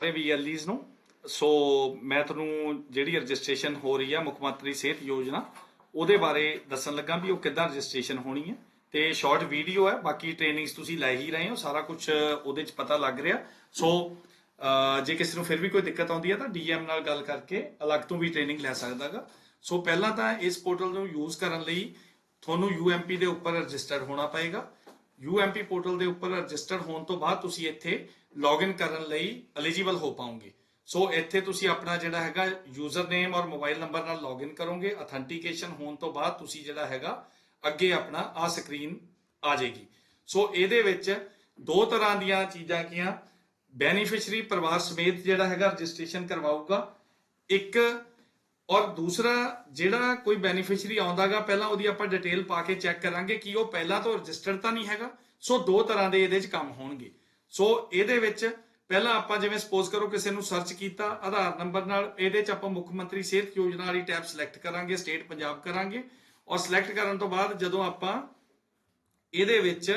ਸਾਰੇ ਵੀਐਲਈਜ਼ ਨੂੰ। ਸੋ ਮੈਂ ਤੁਹਾਨੂੰ ਜਿਹੜੀ ਰਜਿਸਟ੍ਰੇਸ਼ਨ ਹੋ ਰਹੀ ਹੈ ਮੁੱਖ ਮੰਤਰੀ ਸਿਹਤ ਯੋਜਨਾ, ਉਹਦੇ ਬਾਰੇ ਦੱਸਣ ਲੱਗਾ ਵੀ ਉਹ ਕਿੱਦਾਂ ਰਜਿਸਟ੍ਰੇਸ਼ਨ ਹੋਣੀ ਹੈ ਤੇ ਸ਼ਾਰਟ ਵੀਡੀਓ ਹੈ, ਬਾਕੀ ਟ੍ਰੇਨਿੰਗਸ ਤੁਸੀਂ ਲੈ ਹੀ ਰਹੇ ਹੋ, ਸਾਰਾ ਕੁਝ ਉਹਦੇ 'ਚ ਪਤਾ ਲੱਗ ਰਿਹਾ। ਸੋ ਜੇ ਕਿਸੇ ਨੂੰ ਫਿਰ ਵੀ ਕੋਈ ਦਿੱਕਤ ਆਉਂਦੀ ਹੈ ਤਾਂ ਡੀਐਮ ਨਾਲ ਗੱਲ ਕਰਕੇ ਅਲੱਗ ਤੋਂ ਵੀ ਟ੍ਰੇਨਿੰਗ ਲੈ ਸਕਦਾਗਾ। ਸੋ ਪਹਿਲਾਂ ਤਾਂ ਇਸ ਪੋਰਟਲ ਨੂੰ ਯੂਜ਼ ਕਰਨ ਲਈ ਤੁਹਾਨੂੰ ਯੂਐਮਪੀ ਦੇ ਉੱਪਰ ਰਜਿਸਟਰਡ ਹੋਣਾ ਪਏਗਾ। UMP ਪੋਰਟਲ ਦੇ ਉੱਪਰ ਰਜਿਸਟਰਡ ਹੋਣ ਤੋਂ ਬਾਅਦ ਤੁਸੀਂ ਇੱਥੇ ਲੌਗਇਨ ਕਰਨ ਲਈ ਐਲੀਜੀਬਲ ਹੋ ਪਾਉਂਗੇ। ਸੋ ਇੱਥੇ ਤੁਸੀਂ ਆਪਣਾ ਜਿਹੜਾ ਹੈਗਾ ਯੂਜ਼ਰ ਨੇਮ ਔਰ ਮੋਬਾਈਲ ਨੰਬਰ ਨਾਲ ਲੌਗਇਨ ਕਰੋਗੇ ਅਥੈਂਟੀਕੇਸ਼ਨ ਹੋਣ ਤੋਂ ਬਾਅਦ ਤੁਸੀਂ ਜਿਹੜਾ ਹੈਗਾ ਅੱਗੇ ਆਪਣਾ ਆ ਸਕਰੀਨ ਆ ਜਾਏਗੀ। ਸੋ ਇਹਦੇ ਵਿੱਚ ਦੋ ਤਰ੍ਹਾਂ ਦੀਆਂ ਚੀਜ਼ਾਂ ਕੀਆਂ ਬੈਨੀਫੀਸ਼ੀਅਰੀ ਪਰਿਵਾਰ ਸਮੇਤ ਜਿਹੜਾ ਹੈਗਾ ਰਜਿਸਟ੍ਰੇਸ਼ਨ ਕਰਵਾਊਗਾ। ਇੱਕ ਔਰ ਦੂਸਰਾ ਜਿਹੜਾ ਕੋਈ ਬੈਨੀਫੀਸ਼ੀਅਰੀ ਆਉਂਦਾਗਾ, ਪਹਿਲਾਂ ਉਹਦੀ ਆਪਾਂ ਡਿਟੇਲ ਪਾ ਕੇ ਚੈੱਕ ਕਰਾਂਗੇ ਕਿ ਉਹ ਪਹਿਲਾਂ ਤੋਂ ਰਜਿਸਟਰਡ ਤਾਂ ਨਹੀਂ ਹੈਗਾ। ਸੋ ਦੋ ਤਰ੍ਹਾਂ ਦੇ ਇਹਦੇ 'ਚ ਕੰਮ ਹੋਣਗੇ। ਸੋ ਇਹਦੇ ਵਿੱਚ ਪਹਿਲਾਂ ਆਪਾਂ ਜਿਵੇਂ ਸਪੋਜ਼ ਕਰੋ ਕਿਸੇ ਨੂੰ ਸਰਚ ਕੀਤਾ, ਆਧਾਰ ਨੰਬਰ ਨਾਲ, ਇਹਦੇ 'ਚ ਆਪਾਂ ਮੁੱਖ ਮੰਤਰੀ ਸਿਹਤ ਯੋਜਨਾ ਵਾਲੀ ਟੈਬ ਸਿਲੈਕਟ ਕਰਾਂਗੇ ਸਟੇਟ ਪੰਜਾਬ ਕਰਾਂਗੇ। ਔਰ ਸਿਲੈਕਟ ਕਰਨ ਤੋਂ ਬਾਅਦ ਜਦੋਂ ਆਪਾਂ ਇਹਦੇ ਵਿੱਚ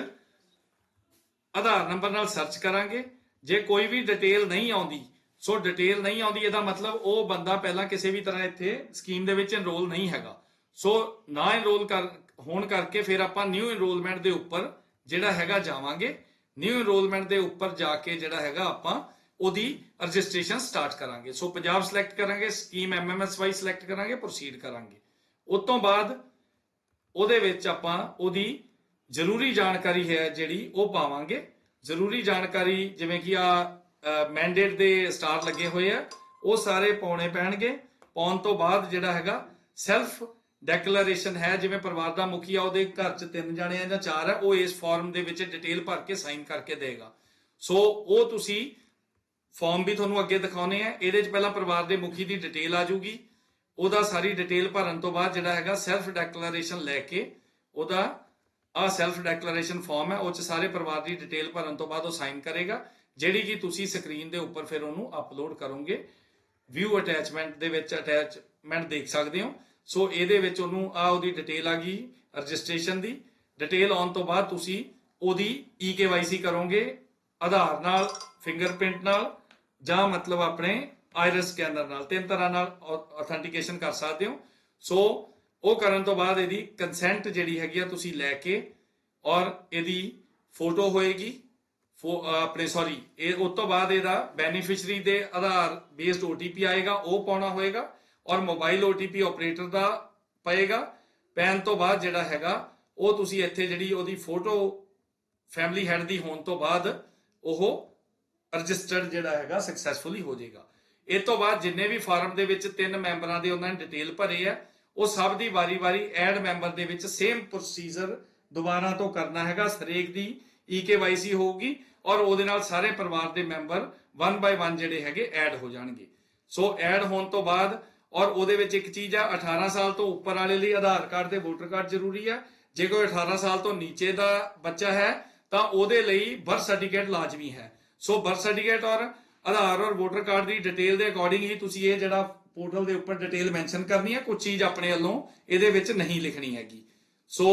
ਆਧਾਰ ਨੰਬਰ ਨਾਲ ਸਰਚ ਕਰਾਂਗੇ, ਜੇ ਕੋਈ ਵੀ ਡਿਟੇਲ ਨਹੀਂ ਆਉਂਦੀ ਸੋ ਡਿਟੇਲ ਨਹੀਂ ਆਉਂਦੀ, ਇਹਦਾ ਮਤਲਬ ਉਹ ਬੰਦਾ ਪਹਿਲਾਂ ਕਿਸੇ ਵੀ ਤਰ੍ਹਾਂ ਇੱਥੇ ਸਕੀਮ ਦੇ ਵਿੱਚ ਐਨਰੋਲ ਨਹੀਂ ਹੈਗਾ। ਸੋ ਨਾ ਐਨਰੋਲ ਕਰ, ਹੋਣ ਕਰਕੇ ਫਿਰ ਆਪਾਂ ਨਿਊ ਐਨਰੋਲਮੈਂਟ ਦੇ ਉੱਪਰ ਜਿਹੜਾ ਹੈਗਾ ਜਾਵਾਂਗੇ। ਨਿਊ ਐਨਰੋਲਮੈਂਟ ਦੇ ਉੱਪਰ ਜਾ ਕੇ ਜਿਹੜਾ ਹੈਗਾ ਆਪਾਂ ਉਹਦੀ ਰਜਿਸਟ੍ਰੇਸ਼ਨ ਸਟਾਰਟ ਕਰਾਂਗੇ। ਸੋ ਪੰਜਾਬ ਸਿਲੈਕਟ ਕਰਾਂਗੇ scheme M M S Y select ਕਰਾਂਗੇ ਪ੍ਰੋਸੀਡ ਕਰਾਂਗੇ। ਉਸ ਤੋਂ ਬਾਅਦ ਉਹਦੇ ਵਿੱਚ ਆਪਾਂ ਉਹਦੀ ਜ਼ਰੂਰੀ ਜਾਣਕਾਰੀ ਹੈ ਜਿਹੜੀ ਉਹ ਪਾਵਾਂਗੇ। ਜ਼ਰੂਰੀ ਜਾਣਕਾਰੀ ਜਿਵੇਂ ਕਿ ਆ ਮੈਂਡੇਟ ਦੇ ਸਟਾਰ ਲੱਗੇ ਹੋਏ ਆ, ਉਹ ਸਾਰੇ ਪਾਉਣੇ ਪੈਣਗੇ। ਪਾਉਣ ਤੋਂ ਬਾਅਦ ਜਿਹੜਾ ਹੈਗਾ ਸੈਲਫ ਡੈਕਲੇਰੇਸ਼ਨ ਹੈ, ਜਿਵੇਂ ਪਰਿਵਾਰ ਦਾ ਮੁਖੀ ਆ, ਉਹਦੇ ਘਰ 'ਚ ਤਿੰਨ ਜਾਣੇ ਆ ਜਾਂ ਚਾਰ ਆ, ਉਹ ਇਸ ਫਾਰਮ ਦੇ ਵਿੱਚ ਡਿਟੇਲ ਭਰ ਕੇ ਸਾਈਨ ਕਰਕੇ ਦੇਗਾ। ਸੋ ਉਹ ਤੁਸੀਂ ਫਾਰਮ ਵੀ ਤੁਹਾਨੂੰ ਅੱਗੇ ਦਿਖਾਉਨੇ ਆ। ਇਹਦੇ 'ਚ ਪਹਿਲਾਂ ਪਰਿਵਾਰ ਦੇ ਮੁਖੀ ਦੀ ਡਿਟੇਲ ਆ ਜੂਗੀ ਉਹਦਾ ਸਾਰੀ ਡਿਟੇਲ ਭਰਨ ਤੋਂ ਬਾਅਦ ਜਿਹੜਾ ਹੈਗਾ ਸੈਲਫ ਡੈਕਲੇਰੇਸ਼ਨ ਲੈ ਕੇ ਉਹਦਾ ਆ ਸੈਲਫ ਡੈਕਲੇਰੇਸ਼ਨ ਫਾਰਮ ਹੈ, ਉਹ ਚ ਸਾਰੇ ਪਰਿਵਾਰ ਦੀ ਡਿਟੇਲ ਭਰਨ ਤੋਂ ਬਾਅਦ ਉਹ ਸਾਈਨ ਕਰੇਗਾ। ਜਿਹੜੀ ਕਿ ਤੁਸੀਂ ਸਕਰੀਨ ਦੇ ਉੱਪਰ ਫਿਰ ਉਹਨੂੰ ਅਪਲੋਡ ਕਰੋਗੇ। ਵਿਊ ਅਟੈਚਮੈਂਟ ਦੇ ਵਿੱਚ ਅਟੈਚਮੈਂਟ ਦੇਖ ਸਕਦੇ ਹੋ। ਸੋ ਇਹਦੇ ਵਿੱਚ ਉਹਨੂੰ ਆ ਉਹਦੀ ਡਿਟੇਲ ਆ ਗਈ ਰਜਿਸਟ੍ਰੇਸ਼ਨ ਦੀ। ਡਿਟੇਲ ਆਉਣ ਤੋਂ ਬਾਅਦ ਤੁਸੀਂ ਉਹਦੀ ਈਕੇਵਾਈਸੀ ਕਰੋਗੇ, ਆਧਾਰ ਨਾਲ ਫਿੰਗਰਪ੍ਰਿੰਟ ਨਾਲ, ਜਾਂ ਮਤਲਬ ਆਪਣੇ ਆਇਰਿਸ ਸਕੈਨਰ ਨਾਲ। ਤਿੰਨ ਤਰ੍ਹਾਂ ਨਾਲ ਅਥੈਂਟੀਕੇਸ਼ਨ ਕਰ ਸਕਦੇ ਹੋ। ਸੋ ਉਹ ਕਰਨ ਤੋਂ ਬਾਅਦ ਇਹਦੀ ਕੰਸੈਂਟ ਜਿਹੜੀ ਹੈਗੀ ਆ ਤੁਸੀਂ ਲੈ ਕੇ, ਔਰ ਇਹਦੀ ਫੋਟੋ ਹੋਏਗੀ। ਫੋ- ਅਹ ਆਪਣੇ ਸੌਰੀ ਇਹ ਉਸ ਤੋਂ ਬਾਅਦ ਇਹਦਾ ਬੈਨੀਫੀਸ਼ੀਅਰੀ ਦੇ ਆਧਾਰ ਬੇਸਡ OTP ਆਏਗਾ, ਉਹ ਪਾਉਣਾ ਹੋਏਗਾ। ਔਰ ਮੋਬਾਈਲ OTP ਆਪਰੇਟਰ ਦਾ ਪਏਗਾ। ਪੈਨ ਤੋਂ ਬਾਅਦ ਜਿਹੜਾ ਹੈਗਾ, ਉਹ ਤੁਸੀਂ ਇੱਥੇ ਜਿਹੜੀ ਉਹਦੀ ਫੋਟੋ ਫੈਮਿਲੀ ਹੈਡ ਦੀ ਹੋਣ ਤੋਂ ਬਾਅਦ ਉਹ ਰਜਿਸਟਰਡ ਜਿਹੜਾ ਹੈਗਾ ਸਕਸੈਸਫੁਲੀ ਹੋ ਜਾਏਗਾ। ਇਹ ਤੋਂ ਬਾਅਦ ਜਿੰਨੇ ਵੀ ਫਾਰਮ ਦੇ ਵਿੱਚ ਤਿੰਨ ਮੈਂਬਰਾਂ ਦੇ ਉਹਨਾਂ ਨੇ ਡਿਟੇਲ ਭਰੇ ਆ, ਉਹ ਸਭ ਦੀ ਵਾਰੀ-ਵਾਰੀ ਐਡ ਮੈਂਬਰ ਦੇ ਵਿੱਚ ਸੇਮ ਪ੍ਰੋਸੀਜਰ ਦੁਬਾਰਾ ਤੋਂ ਕਰਨਾ ਹੈਗਾ। ਹਰੇਕ ਦੀ EKYC ਹੋਊਗੀ ਔਰ ਉਹਦੇ ਨਾਲ ਸਾਰੇ ਪਰਿਵਾਰ ਦੇ ਮੈਂਬਰ 1 ਬਾਈ 1 ਜਿਹੜੇ ਹੈਗੇ ਐਡ ਹੋ ਜਾਣਗੇ। ਸੋ ਐਡ ਹੋਣ ਤੋਂ ਬਾਅਦ ਔਰ ਉਹਦੇ ਵਿੱਚ ਇੱਕ ਚੀਜ਼ ਆ 18 ਸਾਲ ਤੋਂ ਉੱਪਰ ਵਾਲੇ ਲਈ ਆਧਾਰ ਕਾਰਡ ਤੇ ਵੋਟਰ ਕਾਰਡ ਜ਼ਰੂਰੀ ਆ। ਜੇ ਕੋਈ 18 ਸਾਲ ਤੋਂ ਨੀਚੇ ਦਾ ਬੱਚਾ ਹੈ, ਤਾਂ ਉਹਦੇ ਲਈ ਬਰਥ ਸਰਟੀਫਿਕੇਟ ਲਾਜ਼ਮੀ ਹੈ। ਸੋ ਬਰਥ ਸਰਟੀਫਿਕੇਟ ਔਰ ਆਧਾਰ ਔਰ ਵੋਟਰ ਕਾਰਡ ਦੀ ਡਿਟੇਲ ਦੇ ਅਕੋਰਡਿੰਗ ਹੀ ਤੁਸੀਂ ਇਹ ਜਿਹੜਾ ਪੋਰਟਲ ਦੇ ਉੱਪਰ ਡਿਟੇਲ ਮੈਂਸ਼ਨ ਕਰਨੀ ਹੈ ਕੁਝ ਚੀਜ਼ ਆਪਣੇ ਵੱਲੋਂ ਇਹਦੇ ਵਿੱਚ ਨਹੀਂ ਲਿਖਣੀ ਹੈਗੀ। ਸੋ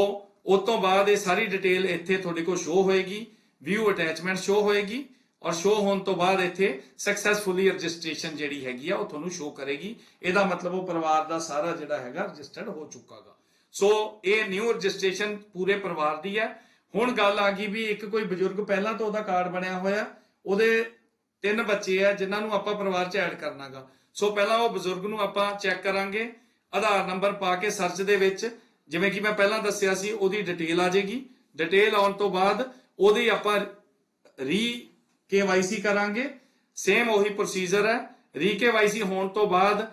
ਉਸ ਤੋਂ ਬਾਅਦ ਇਹ ਸਾਰੀ ਡਿਟੇਲ ਇੱਥੇ ਤੁਹਾਡੇ ਕੋਲ ਸ਼ੋ ਹੋਏਗੀ ਵਿਊ ਅਟੈਚਮੈਂਟ ਸ਼ੋ ਹੋਏਗੀ। ਔਰ ਸ਼ੋ ਹੋਣ ਤੋਂ ਬਾਅਦ ਇੱਥੇ ਸਕਸੈਸਫੁਲੀ ਰਜਿਸਟ੍ਰੇਸ਼ਨ ਜਿਹੜੀ ਹੈਗੀ ਆ, ਉਹ ਤੁਹਾਨੂੰ ਸ਼ੋ ਕਰੇਗੀ। ਇਹਦਾ ਮਤਲਬ ਉਹ ਪਰਿਵਾਰ ਦਾ ਸਾਰਾ ਜਿਹੜਾ ਹੈਗਾ ਰਜਿਸਟਰਡ ਹੋ ਚੁੱਕਾਗਾ। ਸੋ ਇਹ ਨਿਊ ਰਜਿਸਟ੍ਰੇਸ਼ਨ ਪੂਰੇ ਪਰਿਵਾਰ ਦੀ ਹੈ। ਹੁਣ ਗੱਲ ਆ ਗਈ ਵੀ ਇੱਕ ਕੋਈ ਬਜ਼ੁਰਗ ਪਹਿਲਾਂ ਤੋਂ ਉਹਦਾ ਕਾਰਡ ਬਣਿਆ ਹੋਇਆ, ਉਹਦੇ ਤਿੰਨ ਬੱਚੇ ਆ, ਜਿਨ੍ਹਾਂ ਨੂੰ ਆਪਾਂ ਪਰਿਵਾਰ 'ਚ ਐਡ ਕਰਨਾਗਾ। ਸੋ ਪਹਿਲਾਂ ਉਹ ਬਜ਼ੁਰਗ ਨੂੰ ਆਪਾਂ ਚੈੱਕ ਕਰਾਂਗੇ। ਆਧਾਰ ਨੰਬਰ ਪਾ ਕੇ ਸਰਚ ਦੇ ਵਿੱਚ, ਜਿਵੇਂ ਕਿ ਮੈਂ ਪਹਿਲਾਂ ਦੱਸਿਆ ਸੀ, ਉਹਦੀ ਡਿਟੇਲ ਆ ਜਾਏਗੀ ਡਿਟੇਲ ਆਉਣ ਤੋਂ ਬਾਅਦ ਉਹਦੀ ਆਪਾਂ ਰੀ KYC ਕਰਾਂਗੇ। ਸੇਮ ਉਹੀ ਪ੍ਰੋਸੀਜਰ ਹੈ। ਰੀ KYC ਹੋਣ ਤੋਂ ਬਾਅਦ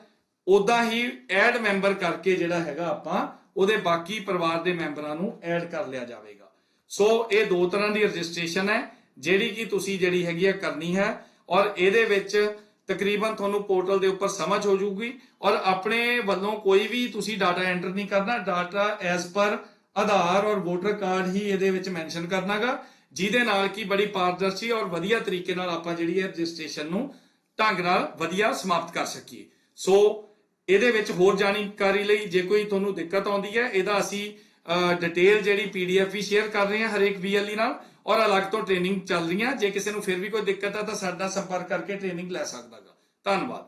ਉਦਾਂ ਹੀ ਐਡ ਮੈਂਬਰ ਕਰਕੇ ਜਿਹੜਾ ਹੈਗਾ ਆਪਾਂ, ਉਹਦੇ ਬਾਕੀ ਪਰਿਵਾਰ ਦੇ ਮੈਂਬਰਾਂ ਨੂੰ ਐਡ ਕਰ ਲਿਆ ਜਾਵੇਗਾ। ਸੋ ਇਹ ਦੋ ਤਰ੍ਹਾਂ ਦੀ ਰਜਿਸਟ੍ਰੇਸ਼ਨ ਹੈ, ਜਿਹੜੀ ਕਿ ਤੁਸੀਂ ਜਿਹੜੀ ਹੈਗੀ ਆ ਕਰਨੀ ਹੈ ਔਰ ਇਹਦੇ ਵਿੱਚ ਤਕਰੀਬਨ ਤੁਹਾਨੂੰ ਪੋਰਟਲ ਦੇ ਉੱਪਰ ਸਮਝ ਹੋ ਜਾਊਗੀ ਔਰ ਆਪਣੇ ਵੱਲੋਂ ਕੋਈ ਵੀ ਤੁਸੀਂ ਡਾਟਾ ਐਂਟਰ ਨਹੀਂ ਕਰਨਾ। ਡਾਟਾ ਐਸ ਪਰ ਆਧਾਰ ਔਰ ਵੋਟਰ ਕਾਰਡ ਹੀ ਇਹਦੇ ਵਿੱਚ ਮੈਂਸ਼ਨ ਕਰਨਾਗਾ। ਜਿਹਦੇ ਨਾਲ ਕੀ ਬੜੀ ਪਾਰਦਰਸ਼ੀ ਔਰ ਵਧੀਆ ਤਰੀਕੇ ਨਾਲ ਆਪਾਂ ਜਿਹੜੀ ਹੈ ਰਜਿਸਟ੍ਰੇਸ਼ਨ ਨੂੰ ਢੰਗ ਨਾਲ ਵਧੀਆ ਸਮਾਪਤ ਕਰ ਸਕੀਏ। ਸੋ ਇਹਦੇ ਵਿੱਚ ਹੋਰ ਜਾਣਕਾਰੀ ਲਈ ਜੇ ਕੋਈ ਤੁਹਾਨੂੰ ਦਿੱਕਤ ਆਉਂਦੀ ਹੈ, ਇਹਦਾ ਅਸੀਂ ਡਿਟੇਲ ਜਿਹੜੀ ਪੀਡੀਐਫ ਵੀ ਸ਼ੇਅਰ ਕਰ ਰਹੇ ਹਾਂ ਹਰੇਕ ਵੀਐਲਈ ਨਾਲ ਔਰ ਅਲੱਗ ਤੋਂ ਟ੍ਰੇਨਿੰਗ ਚੱਲ ਰਹੀ ਰਹੀਆਂ। ਜੇ ਕਿਸੇ ਨੂੰ ਫਿਰ ਵੀ ਕੋਈ ਦਿੱਕਤ ਹੈ ਤਾਂ ਸਾਡਾ ਸੰਪਰਕ ਕਰਕੇ ਟ੍ਰੇਨਿੰਗ ਲੈ ਸਕਦਾਗਾ ਧੰਨਵਾਦ।